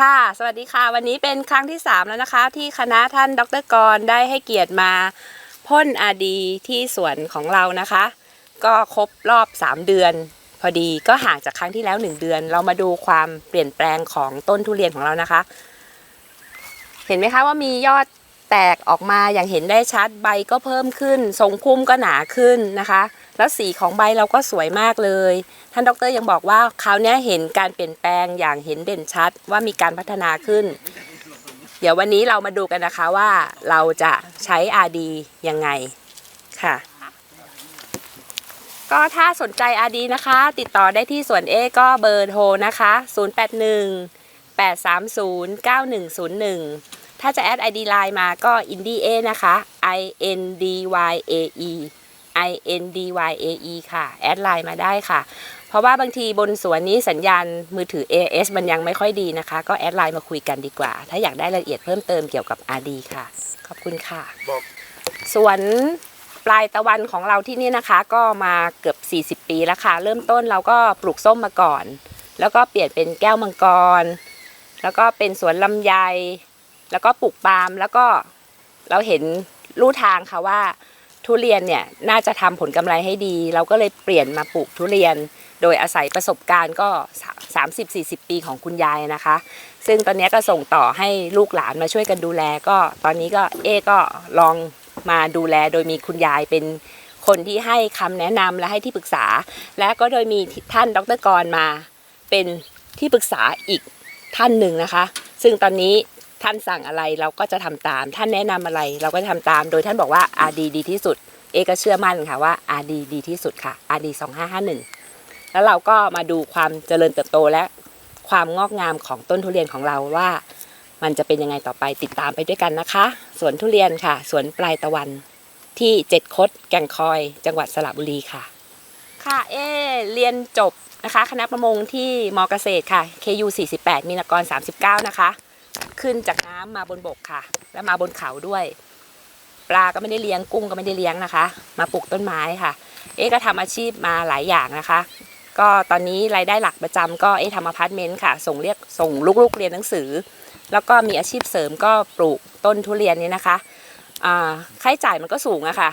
ค่ะ สวัสดีค่ะ วันนี้เป็นครั้งที่ 3 แล้วนะคะ ที่คณะท่านดรกรได้ให้เกียรติมาพ่นอาดีที่สวนของเรานะคะ ก็ครบรอบ 3 เดือน พอดีก็ห่างจากครั้งที่แล้ว 1 เดือน เรามาดูความเปลี่ยนแปลงของต้นทุเรียนของเรานะคะ เห็นไหมคะว่ามียอดแตกออกมาอย่างเห็นได้ชัดใบก็เพิ่มขึ้น ทรงพุ่มก็หนาขึ้นนะคะ แล้วสีของใบเราก็สวยมากเลย ท่านดรยังบอกว่าคราวเนี้ยเห็นการเปลี่ยนแปลงอย่างเห็นเด่นชัดว่ามีการพัฒนาขึ้น เดี๋ยววันนี้เรามาดูกันนะคะว่าเราจะใช้ RD ยังไงค่ะ ก็ถ้าสนใจ RD นะคะ ติดต่อได้ที่สวนเอก็เบอร์โทรนะคะ 081 830 9101 ถ้าจะแอด ID Line มาก็ indie นะคะ i n d y a e i n d y a e ค่ะ แอดไลน์มาได้ค่ะ เพราะว่าบางทีบนสวนนี้สัญญาณมือถือ AS มันยังไม่ค่อยดีนะคะ ก็แอดไลน์มาคุยกันดีกว่า ถ้าอยากได้รายละเอียดเพิ่มเติมเกี่ยวกับ RD ค่ะ ขอบคุณค่ะ บอกสวนปลายตะวันของเราที่นี่นะคะ ก็มาเกือบ 40 ปีแล้วค่ะ เริ่มต้นเราก็ปลูกส้มมาก่อน แล้วก็เปลี่ยนเป็นแก้วมังกร แล้วก็เป็นสวนลำไย แล้วก็ปลูกปาล์มแล้วก็เราเห็นลู่ทางค่ะว่า ทุเรียนเนี่ยน่าจะทำผลกำไรให้ดี เราก็เลยเปลี่ยนมาปลูกทุเรียน โดยอาศัยประสบการณ์ก็ 30-40 ปีของคุณยายนะคะ ซึ่งตอนนี้ก็ส่งต่อให้ลูกหลานมาช่วยกันดูแลก็ตอนนี้ก็เอก็ลองมาดูแลโดยมีคุณยายเป็นคนที่ให้คำแนะนำและให้ที่ปรึกษา และก็โดยมีท่านดรกรมาเป็นที่ปรึกษาอีกท่านหนึ่งนะคะ ซึ่งตอนนี้ท่านสั่งอะไรเราก็จะทำตาม ท่านแนะนำอะไรเราก็จะทำตาม โดยท่านบอกว่า RD ดีที่สุด เอก็เชื่อมั่นค่ะว่า RD ดีที่สุดค่ะ RD 2551 แล้วเราก็มาดูความเจริญเติบโตและความงอกงามของต้นทุเรียนของเราว่า มันจะเป็นยังไงต่อไปติดตามไปด้วยกันนะคะสวนทุเรียนค่ะสวนปลายตะวันที่เจ็ดคดแก่งคอย จังหวัดสระบุรีค่ะ ค่ะเอเรียนจบนะคะคณะประมงที่มเกษตรค่ะ KU 48มีนกร 39 นะคะ ขึ้นจากน้ำมาบนบกค่ะ แล้วมาบนเขาด้วย ปลาก็ไม่ได้เลี้ยงกุ้งก็ไม่ได้เลี้ยงนะคะ มาปลูกต้นไม้ค่ะ เอ๊ก็ทำอาชีพมาหลายอย่างนะคะ ก็ตอนนี้รายได้หลักประจำก็เอ๊ทำอพาร์ตเมนต์ค่ะ ส่งเรียกส่งลูกๆเรียนหนังสือ แล้วก็มีอาชีพเสริมก็ปลูกต้นทุเรียนนี้นะคะค่าใช้จ่ายมันก็สูงอะค่ะ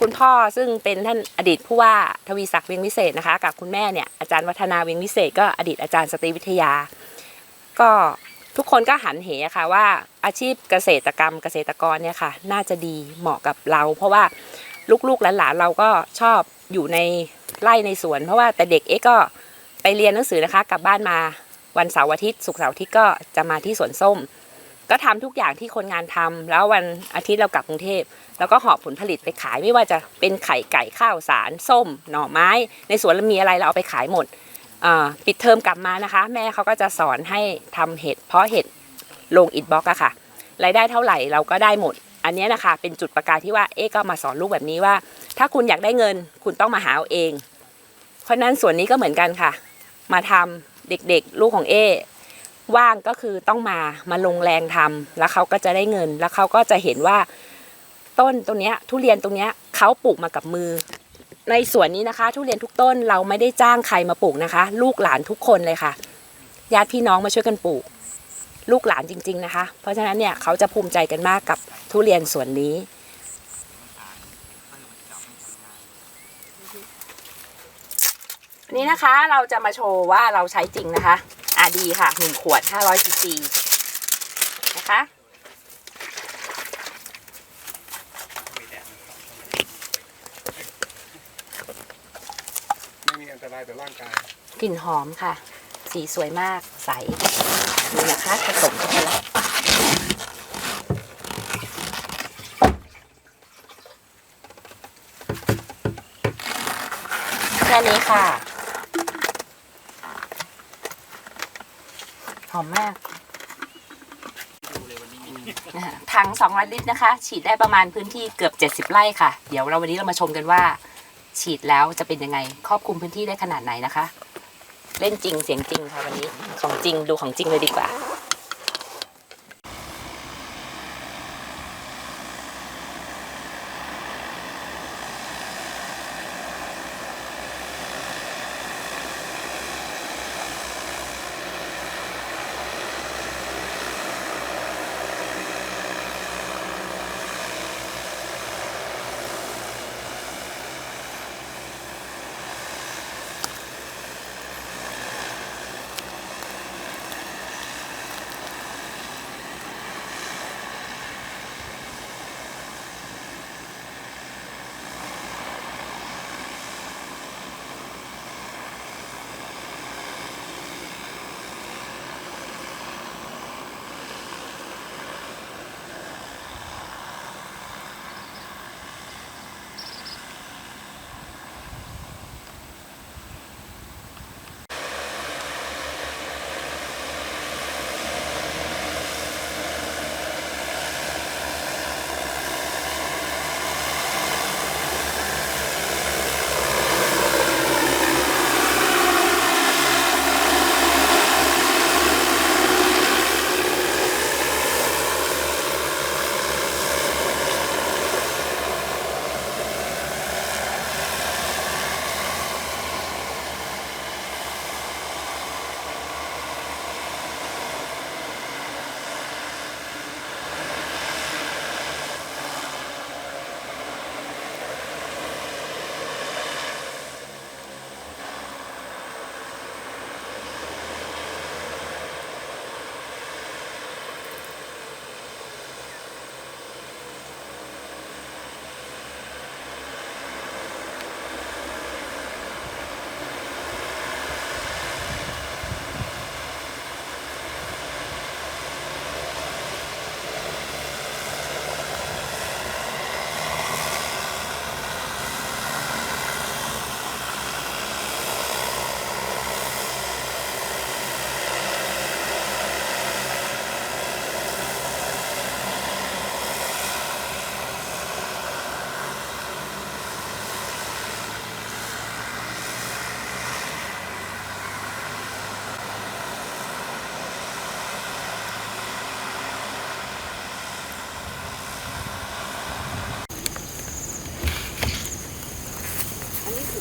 คุณพ่อซึ่งเป็นท่านอดีตผู้ว่าทวีศักดิ์เวียงวิเศษนะคะ กับคุณแม่เนี่ยอาจารย์วัฒนาเวียงวิเศษก็อดีตอาจารย์สตรีวิทยา ก็ทุกคนก็หันเหค่ะว่าอาชีพเกษตรกรรมเกษตรกรเนี่ยค่ะ น่าจะดีเหมาะกับเรา เพราะว่าลูกๆหลานๆเราก็ชอบอยู่ใน ไร่ในสวน เพราะว่าแต่เด็กเอ๊ะก็ไปเรียนหนังสือนะคะ กลับบ้านมาวันเสาร์อาทิตย์ศุกร์เสาร์อาทิตย์ก็จะมาที่สวนส้ม ก็ทำทุกอย่างที่คนงานทำแล้ววันอาทิตย์เรากลับกรุงเทพแล้วก็หอบผลผลิตไปขายไม่ว่าจะเป็นไข่ไก่ข้าวสารส้ม หน่อไม้ ในสวนเรามีอะไรเราเอาไปขายหมดปิดเทอมกลับมานะคะ แม่เขาก็จะสอนให้ทำเห็ดเพราะเห็ดลงอิฐบล็อกอะค่ะรายได้เท่าไหร่เราก็ได้หมด อันนี้นะคะเป็นจุดประกายที่ว่าเอ๊ก็มาสอนลูกแบบนี้ว่า ถ้าคุณอยากได้เงิน คุณต้องมาหาเอาเอง เพราะนั้นส่วนนี้ก็เหมือนกันค่ะ มาทำเด็กๆ ลูกของเอว่างก็คือต้องมามาลงแรงทำแล้วเขาก็จะได้เงิน แล้วเขาก็จะเห็นว่าต้นตรงเนี้ยทุเรียนตรงเนี้ยเขาปลูกมากับมือ ในสวนนี้นะคะ ทุเรียนทุกต้นเราไม่ได้จ้างใครมาปลูกนะคะ ลูกหลานทุกคนเลยค่ะญาติพี่น้องมาช่วยกันปลูก ลูกหลานจริง ๆนะคะ เพราะฉะนั้นเนี่ยเขาจะภูมิใจกันมากกับทุเรียนสวนนี้ นี้นะคะเราจะมาโชว์ว่าเราใช้จริงนะคะอะดีค่ะหนึ่งขวด500ซีซีนะคะไม่มีอันตรายต่อร่างกายกลิ่นหอมค่ะ สีสวยมากใสนี่นะคะผสมเข้าไปแล้วแค่นี้ค่ะ หอมมากถัง 200 ลิตรนะคะ ฉีดได้ประมาณพื้นที่เกือบ 70 ไร่ค่ะ เดี๋ยวเราวันนี้เรามาชมกันว่า ฉีดแล้วจะเป็นยังไง ครอบคลุมพื้นที่ได้ขนาดไหนนะคะ เล่นจริงเสียงจริงค่ะวันนี้ ของจริงดูของจริงเลยดีกว่า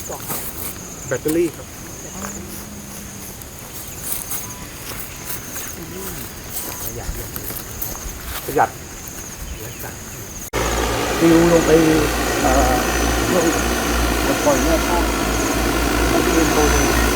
กล่องแบตเตอรี่ครับ ประหยัดประหยัดฟิวลงไปเอ่อลงปล่อยแม่ข้าวมันจะเป็นโปรตีน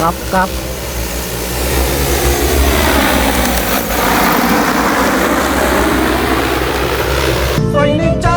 ครับครับไฟในใจ